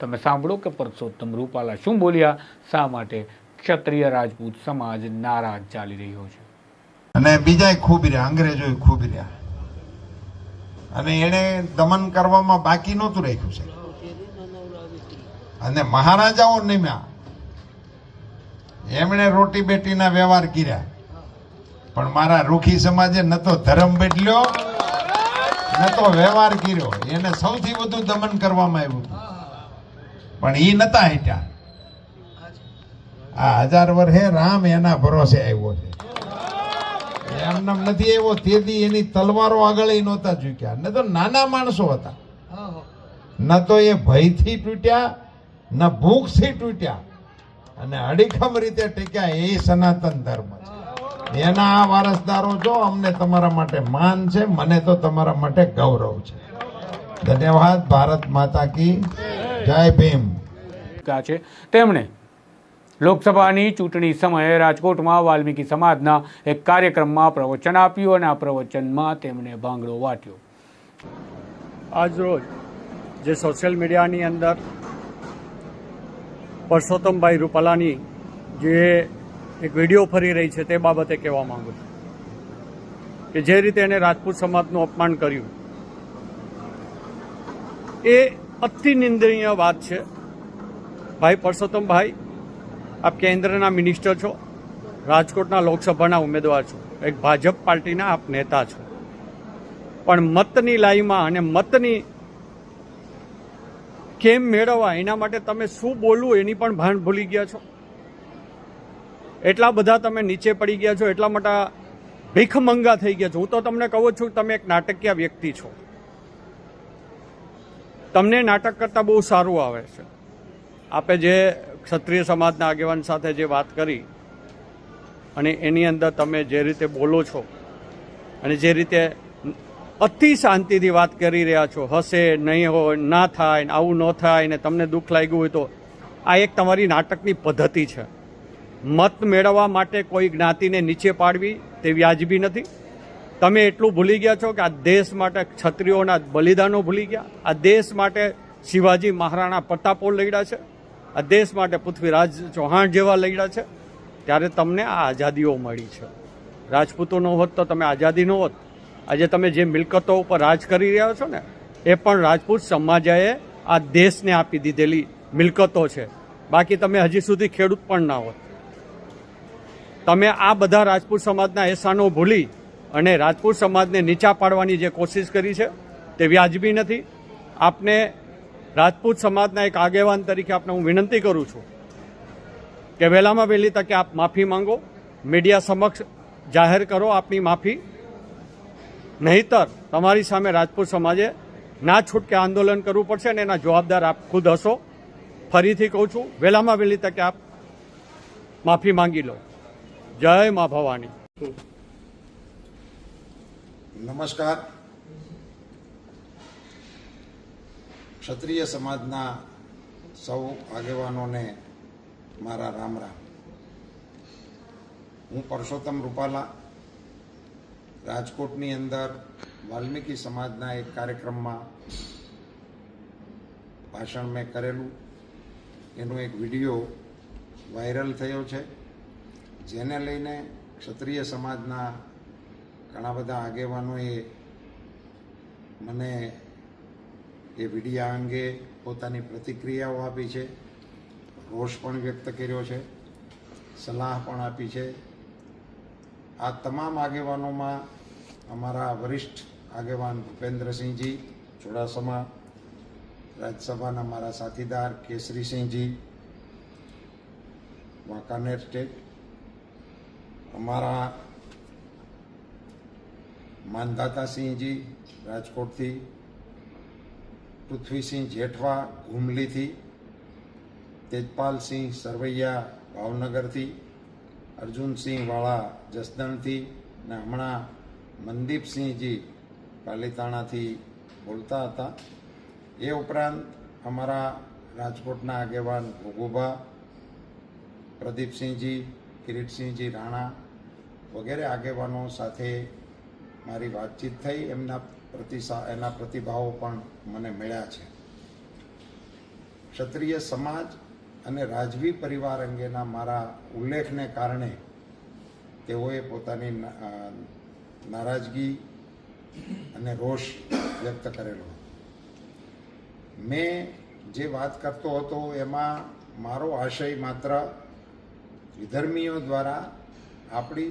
તમે સાંભળો કે પરસોત્તમ રૂપાલા શું બોલ્યા? શા માટે ક્ષત્રિય રાજપૂત સમાજ નારાજ ચાલી રહ્યો છે? અને બીજા ખૂબ રહ્યા અંગ્રેજો ખૂબ રહ્યા. અને એણે દમન કરવામાં બાકી નહોતું રાખ્યું છે. અને મહારાજાઓ નિમ્યા. એમણે રોટી બેટીના વ્યવહાર કર્યા. પણ મારા રૂખી સમાજે ન તો ધર્મ બેટલ્યો ન તો વ્યવહાર કર્યો. એને સૌથી વધુ દમન કરવામાં આવ્યું હતું. પણ એ નતા હટ્યા. આ હજાર વર્ષે રામ એના ભરોસે આવ્યો છે. એમનેમ નથી આવ્યો, તેથી એની તલવારો આગળ નહોતા ઝૂક્યા. ન તો નાના માણસો હતા. ન તો એ ભયથી તૂટ્યા, ન ભૂખથી તૂટ્યા. અને અડીખમ રીતે ટીક્યા, એ સનાતન ધર્મ છે. એના આ વારસદારો જો, અમને તમારા માટે માન છે, મને તો તમારા માટે ગૌરવ છે. ધન્યવાદ, ભારત માતા કી. જય ભીમ. કા છે? તેમણે લોકસભાની ચૂંટણી સમયે રાજકોટમાં વાલ્મીકી સમાજના એક કાર્યક્રમમાં પ્રવચન આપ્યું અને આ પ્રવચનમાં તેમણે ભાંગડો વાટ્યો. આજરોજ જે સોશિયલ મીડિયાની અંદર પરસોત્તમભાઈ રૂપાલાની જે એક વીડિયો ફરી રહી છે તે બાબતે કહેવા માંગુ છું કે જે રીતે એને રાજપૂત સમાજનું અપમાન કર્યું એ અતિ નિંદનીય વાત છે. ભાઈ પરસોત્તમભાઈ આપ કેન્દ્રના મિનિસ્ટર છો, રાજકોટના લોકસભાના ઉમેદવાર છો, એક ભાજપ પાર્ટીના આપ નેતા છો. પણ મતની લાઈમાં અને મતની કેમ મેળવવા, એના માટે તમે શું બોલવું એની પણ ભાન ભૂલી ગયા છો. એટલા બધા તમે નીચે પડી ગયા છો, એટલા મોટા ભીખમંગા થઈ ગયા છો. હું તો તમને કહું છું, તમે એક નાટકીય વ્યક્તિ છો. તમને નાટક કરતાં બહુ સારું આવે છે. આપે જે ક્ષત્રિય સમાજના આગેવાન સાથે જે વાત કરી, અને એની અંદર તમે જે રીતે બોલો છો, અને જે રીતે અતિ શાંતિથી વાત કરી રહ્યા છો, હશે, નહીં હોય, ના થાય, ને આવું ન થાય, ને તમને દુઃખ લાગ્યું હોય તો, આ એક તમારી નાટકની પદ્ધતિ છે. મત મેળવવા માટે કોઈ જ્ઞાતિને નીચે પાડવી તે વ્યાજબી નથી. તમે એટલું ભૂલી ગયા છો કે આ દેશ માટે ક્ષત્રિયોના બલિદાનો ભૂલી ગયા. આ દેશ માટે શિવાજી મહારાણા પ્રતાપો લડ્યા છે. આ દેશ માટે પૃથ્વીરાજ ચૌહાણ જેવા લડ્યા છે. ત્યારે તમને આ આઝાદીઓ મળી છે. રાજપૂતો ન હોત તો તમે આઝાદી ન હોત. આજે તમે જે મિલકતો ઉપર રાજ કરી રહ્યા છો ને, એ પણ રાજપૂત સમાજાએ આ દેશને આપી દીધેલી મિલકતો છે. બાકી તમે હજી સુધી ખેડૂત પણ ના હોત. તમે આ બધા રાજપૂત સમાજના એહસાનો ભૂલી અને રાજપૂત સમાજને નીચા પાડવાની જે કોશિશ કરી છે, તે વ્યાજબી નથી. આપને રાજપૂત સમાજના એક આગેવાન તરીકે આપને હું વિનંતી કરું છું કે વહેલામાં વહેલી તકે આપ માફી માંગો, મીડિયા સમક્ષ જાહેર કરો આપની માફી. નહીતર તમારી સામે રાજપૂત સમાજે ના છૂટકે આંદોલન કરવું પડશે અને એના જવાબદાર આપ ખુદ હશો. ફરીથી કહું છું, વહેલામાં વહેલી તકે આપ માફી માંગી લો. જય મા ભવાની. નમસ્કાર. ક્ષત્રિય સમાજના સૌ આગેવાનોને મારા રામ રામ. હું પરસોત્તમ રૂપાલા, રાજકોટની અંદર વાલ્મીકી સમાજના એક કાર્યક્રમમાં ભાષણ મેં કરેલું. એનો એક વીડિયો વાયરલ થયો છે, જેને લઈને ક્ષત્રિય સમાજના ઘણા બધા આગેવાનોએ મને એ વિડીયા અંગે પોતાની પ્રતિક્રિયાઓ આપી છે, રોષ પણ વ્યક્ત કર્યો છે, સલાહ પણ આપી છે. આ તમામ આગેવાનોમાં અમારા વરિષ્ઠ આગેવાન ભૂપેન્દ્રસિંહજી, ચુડાસમા, રાજ્યસભાના મારા સાથીદાર કેસરીસિંહજી, વાંકાનેર સ્ટેટ, અમારા માનદાતાસિંહજી રાજકોટથી, પૃથ્વીસિંહ જેઠવા, ઘુમલીથી તેજપાલસિંહ સરવૈયા, ભાવનગરથી, અર્જુનસિંહ વાળા, જસદણથી ને હમણાં મનદીપસિંહજી પાલીતાણાથી બોલતા હતા. એ ઉપરાંત અમારા રાજકોટના આગેવાન ભોગુભા, પ્રદીપસિંહજી, કિરીટસિંહજી રાણા વગેરે આગેવાનો સાથે મારી વાતચીત થઈ, એમના પ્રતિસા એના પ્રતિભાવો પણ મને મળ્યા છે. ક્ષત્રિય સમાજ અને રાજવી પરિવાર અંગેના મારા ઉલ્લેખને કારણે તેઓએ પોતાની નારાજગી અને રોષ વ્યક્ત કરેલો મેં જે વાત કરતો હતો એમાં મારો આશય માત્ર વિધર્મીઓ દ્વારા આપણી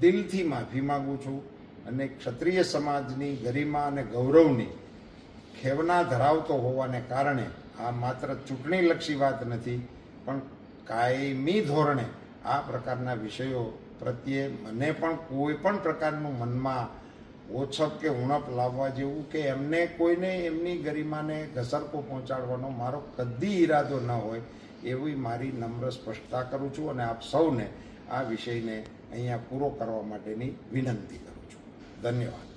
દિલથી માફી માગું છું અને ક્ષત્રિય સમાજની ગરિમા અને ગૌરવની ખેવના ધરાવતો હોવાને કારણે આ માત્ર ચૂંટણીલક્ષી વાત નથી, પણ કાયમી ધોરણે આ પ્રકારના વિષયો પ્રત્યે મને પણ કોઈ પણ પ્રકારનું મનમાં ઓછપ કે ઉણપ લાવવા જેવું કે એમને કોઈને એમની ગરિમાને ઘસરકો પહોંચાડવાનો મારો કદી ઈરાદો ન હોય, એવી મારી નમ્ર સ્પષ્ટતા કરું છું અને આપ સૌને આ વિષયને અહીંયા પૂરો કરવા માટેની વિનંતી કરું છું. ધન્યવાદ.